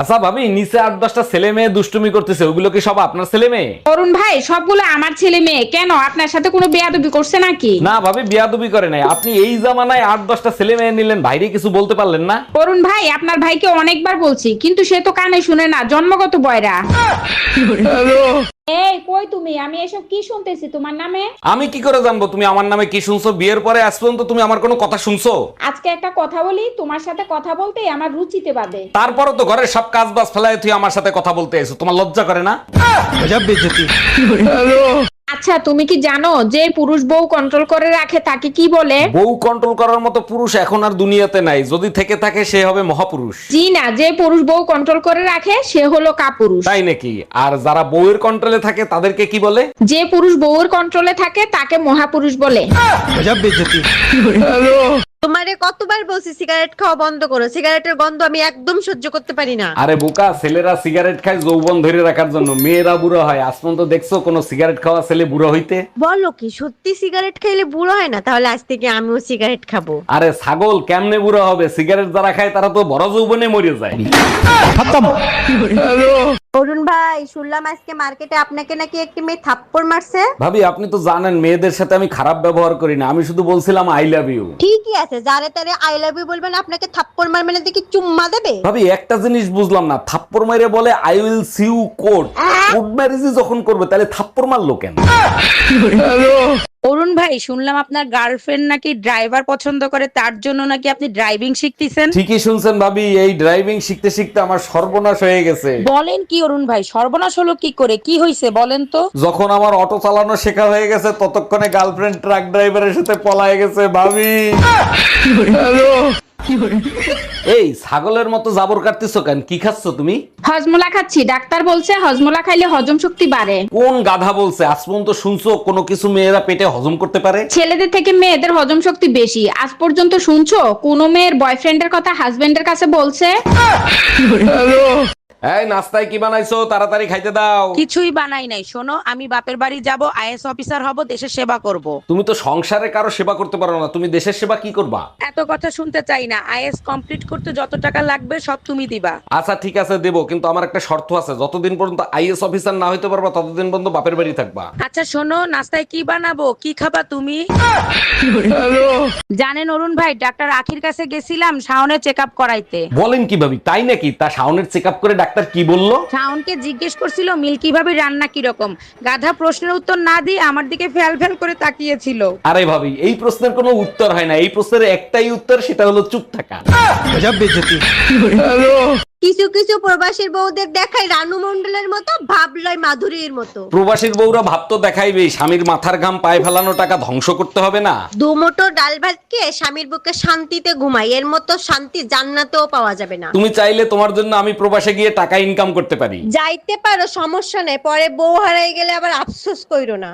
আচ্ছা ভাবি নিচে আট দশটা ছেলে মেয়ে দুষ্টুমি করতেছে ওগুলো কি সব আপনার ছেলে মেয়ে? অরুণ ভাই সবগুলো আমার ছেলে মেয়ে। কেন? আপনার সাথে কোনো বেয়াদবি করছে নাকি? না ভাবি বিয়াদুবি করে নাই। আপনি এই জামানায় আট দশটা ছেলে মেয়ে নিলেন ভাইরে কিছু বলতে পারলেন না? অরুণ ভাই আপনার ভাইকে অনেকবার বলছি কিন্তু সে তো কানে শুনে না জন্মগত বয়রা। কই তুমি? আমি এসব কি শুনতেছি? তোমার নামে? আমি কি করে জানব? তুমি আমার নামে কি শুনছো? বিয়ের পরে আজ পর্যন্ত তুমি আমার কোনো কথা শুনছো? আজকে একটা কথা বলি তোমার সাথে কথা বলতে আমার রুচিতে বাদে। তারপরও তো ঘরের সব কাজ বাজ ফেলায় তুই আমার সাথে কথা বলতে এসো। তোমার লজ্জা করে না? আচ্ছা তুমি কি জানো যে পুরুষ বউ কন্ট্রোল করে রাখে তাকে কি বলে? বউ কন্ট্রোল করার মতো পুরুষ এখন আর দুনিয়াতে নাই। যদি থেকে থাকে সে হবে মহাপুরুষ। জি না যে পুরুষ বউ কন্ট্রোল করে রাখে সে হলো কাপুরুষ। তাই নাকি? আর যারা বউয়ের কন্ট্রোলে থাকে তাদেরকে কি বলে? যে পুরুষ বউয়ের কন্ট্রোলে থাকে তাকে মহাপুরুষ বলে। তোমারে কতবার বলছি সিগারেট খাওয়া বন্ধ করো? সিগারেটের গন্ধ আমি একদম সহ্য করতে পারি না। আরে বোকা ছেলেরা সিগারেট খায় যৌবন ধরে রাখার জন্য। মেয়েরা বুড়ো হয়। আজ পর্যন্ত দেখছ কোনো সিগারেট খাওয়া ছেলে বুড়ো হইতে? বলো কি সত্যি সিগারেট খাইলে বুড়ো হয় না? তাহলে আজ থেকে আমিও সিগারেট খাব। আরে ছাগল কেমনে বুড়ো হবে? সিগারেট যারা খায় তারা তো বড় যৌবনে মরে যায়। অরুণ ভাই শুনলাম আজকে মার্কেটে আপনাকে নাকি একটি মেয়ে থাপ্পড় মারছে। ভাবি আপনি তো জানেন মেয়েদের সাথে আমি খারাপ ব্যবহার করি না। আমি শুধু বলছিলাম আই লাভ ইউ ঠিকই আছে যারে তারে আই লাভ ইউ বলবেন আপনাকে থাপ্পড় মারবে না দেখি চুম্মা দেবে। ভাবি একটা জিনিস বুঝলাম না থাপ্পড় মাইরে বলে I will see you court court যখন করবে তাহলে থাপ্পড় মারলো কেন? ভাই শুনলাম আপনার গার্লফ্রেন্ড নাকি ড্রাইভার পছন্দ করে তার জন্য নাকি আপনি ড্রাইভিং শিখতেছেন? ঠিকই শুনছেন ভাবি এই ড্রাইভিং শিখতে শিখতে আমার সর্বনাশ হয়ে গেছে। বলেন কি অরুণ ভাই সর্বনাশ হলো কি করে? কি হয়েছে বলেন তো? যখন আমার অটো চালানো শেখা হয়ে গেছে ততক্ষণে গার্লফ্রেন্ড ট্রাক ড্রাইভারের সাথে পলায় গেছে ভাবি। এই ছাগলের মতো জাবর কাটতেছো কেন? কি খাচ্ছ তুমি? হজমোলা খাচ্ছি। ডাক্তার বলছে হজমোলা খাইলে হজম শক্তি বাড়ে। কোন গাধা বলছে? আজ পর্যন্ত শুনছো কোনো কিছু মেয়েরা পেটে হজম করতে পারে? ছেলেদের থেকে মেয়েদের হজম শক্তি বেশি। আজ পর্যন্ত শুনছো? কোন মেয়ের বয়ফ্রেন্ডের কথা হাজবেন্ডের কাছে বলছে? এই নাস্তায় কি বানাইছো? তাড়াতাড়ি খাইতে দাও। কিছুই বানাই নাই। শোনো আমি বাপের বাড়ি যাব আইএস অফিসার হব দেশের সেবা করব। তুমি তো সংসারে কারও সেবা করতে পারো না। তুমি দেশের সেবা কি করবা? এত কথা শুনতে চাই না। আইএস কমপ্লিট করতে যত টাকা লাগবে সব তুমি দিবা। আচ্ছা ঠিক আছে দেবো কিন্তু আমার একটা শর্ত আছে। যতদিন পর্যন্ত আইএস অফিসার না হইতে পারবা ততদিন পর্যন্ত বাপের বাড়ি থাকবা। আচ্ছা শোনো নাস্তায় কি বানাবো? কি খাবা তুমি? জানেন অরুণ ভাই ডাক্তার আখির কাছে গেছিলাম শাওনের চেক আপ করাইতে। বলেন কি ভাবি তাই নাকি? তা শাওনের চেক আপ করে ডাক্তার কি বলল? শাওনকে জিজ্ঞেস করছিল মিল্কি ভাবে রান্না কীরকম? গাধা প্রশ্নের উত্তর না দিয়ে আমার দিকে ফ্যাল ফ্যাল করে তাকিয়েছিল। আরে ভাবি এই প্রশ্নের কোনো উত্তর হয় না। এই প্রশ্নের একটাই উত্তর সেটা হলো চুপ থাকা। কিছু কিছু প্রবাসীর বউদের দেখায় রানু মন্ডলের মতো ভাবলয় মাধুরীর মতো। প্রবাসীর বউরা ভাব তো দেখাইবেই স্বামীর মাথার ঘাম পায়ে ফেলানো টাকা ধ্বংস করতে হবে না? দুমোটো ডাল ভাত খেয়ে স্বামীর বুকে শান্তিতে ঘুমাই এর মতো শান্তি জান্নাতেও পাওয়া যাবে না। তুমি চাইলে তোমার জন্য আমি প্রবাসে গিয়ে টাকা ইনকাম করতে পারি। যাইতে পারো সমস্যা নেই পরে বউ হারাই গেলে আবার আফসোস কইরো না।